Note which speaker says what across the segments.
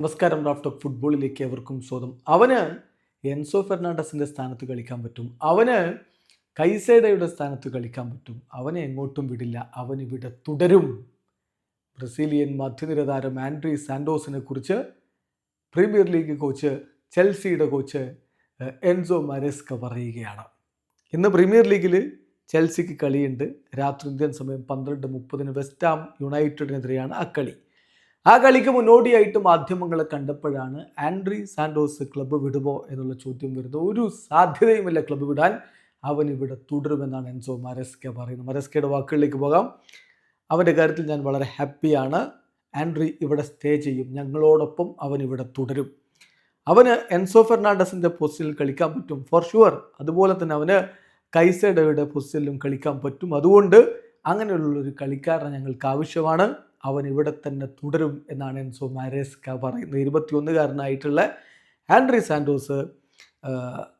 Speaker 1: നമസ്കാരം ഓഫ് ഫുട്ബോളിലേക്ക് എവർക്കും സ്വാഗതം. അവന് എൻസോ ഫെർണാണ്ടസിന്റെ സ്ഥാനത്ത് കളിക്കാൻ പറ്റും. അവന് കൈസേഡയുടെ സ്ഥാനത്ത് കളിക്കാൻ പറ്റും. അവനെ എങ്ങോട്ടും വിടില്ല. അവൻ ഇവിടെ തുടരും. ബ്രസീലിയൻ മധ്യനിര താരം ആൻഡ്രി സാൻഡോസിനെ കുറിച്ച് പ്രീമിയർ ലീഗ് കോച്ച് ചെൽസിയുടെ കോച്ച് എൻസോ മരസ്ക പറയുകയാണ്. ഇന്ന് പ്രീമിയർ ലീഗിൽ ചെൽസിക്ക് കളിയുണ്ട്. രാത്രി ഇന്ത്യൻ സമയം പന്ത്രണ്ട് മുപ്പതിന് വെസ്റ്റാം യുണൈറ്റഡിനെതിരെയാണ് ആ കളി. ആ കളിക്ക് മുന്നോടിയായിട്ട് മാധ്യമങ്ങളെ കണ്ടപ്പോഴാണ് ആൻഡ്രി സാൻഡോസ് ക്ലബ്ബ് വിടുമോ എന്നുള്ള ചോദ്യം വരുന്നത്. ഒരു സാധ്യതയുമില്ല ക്ലബ്ബ് വിടാൻ. അവൻ ഇവിടെ തുടരുമെന്നാണ് എൻസോ മരസ്ക പറയുന്നത്. മരസ്കയുടെ വാക്കുകളിലേക്ക് പോകാം. അവന്റെ കാര്യത്തിൽ ഞാൻ വളരെ ഹാപ്പിയാണ് ആൻഡ്രി ഇവിടെ സ്റ്റേ ചെയ്യും. ഞങ്ങളോടൊപ്പം അവൻ ഇവിടെ തുടരും. അവന് എൻസോ ഫെർണാണ്ടസിന്റെ പൊസിഷനിൽ കളിക്കാൻ പറ്റും. ഫോർ ഷുവർ അതുപോലെ തന്നെ അവന് കൈസേഡയുടെ പൊസിഷനിലും കളിക്കാൻ പറ്റും. അതുകൊണ്ട് അങ്ങനെയുള്ളൊരു കളിക്കാരനെ ഞങ്ങൾക്ക് ആവശ്യമാണ്. അവൻ ഇവിടെ തന്നെ തുടരും എന്നാണ് എൻസോ മാരേസ്ക പറയുന്നത്. ഇരുപത്തിയൊന്നുകാരനായിട്ടുള്ള ആൻഡ്രി സാൻഡോസ്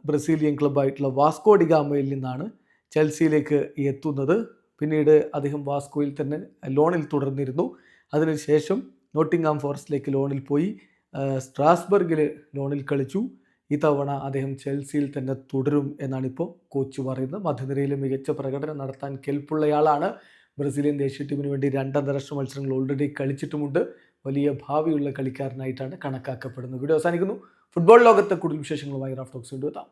Speaker 1: ബ്രസീലിയൻ ക്ലബ്ബായിട്ടുള്ള വാസ്കോ ഡിഗാമയിൽ നിന്നാണ് ചെൽസിയിലേക്ക് എത്തുന്നത്. പിന്നീട് അദ്ദേഹം വാസ്കോയിൽ തന്നെ ലോണിൽ തുടർന്നിരുന്നു. അതിനുശേഷം നോട്ടിംഗ്ഹാം ഫോറസ്റ്റിലേക്ക് ലോണിൽ പോയി സ്ട്രാസ്ബർഗിൽ ലോണിൽ കളിച്ചു. ഇത്തവണ അദ്ദേഹം ചെൽസിയിൽ തന്നെ തുടരും എന്നാണ് ഇപ്പോൾ കോച്ച് പറയുന്നത്. മധ്യനിരയിൽ മികച്ച പ്രകടനം നടത്താൻ കെൽപ്പുള്ളയാളാണ് ബ്രസീലിയൻ ദേശീയ ടീമിന് വേണ്ടി രണ്ട് അന്താരാഷ്ട്ര മത്സരങ്ങൾ ഓൾറെഡി കളിച്ചിട്ടുമുണ്ട്. വലിയ ഭാവിയുള്ള കളിക്കാരനായിട്ടാണ് കണക്കാക്കപ്പെടുന്നത്. വീഡിയോ അവസാനിക്കുന്നു. ഫുട്ബോൾ ലോകത്തെ കൂടുതൽ വിശേഷങ്ങളുമായി റാഫ്റ്റോക്സ് കൊണ്ടുവെത്താം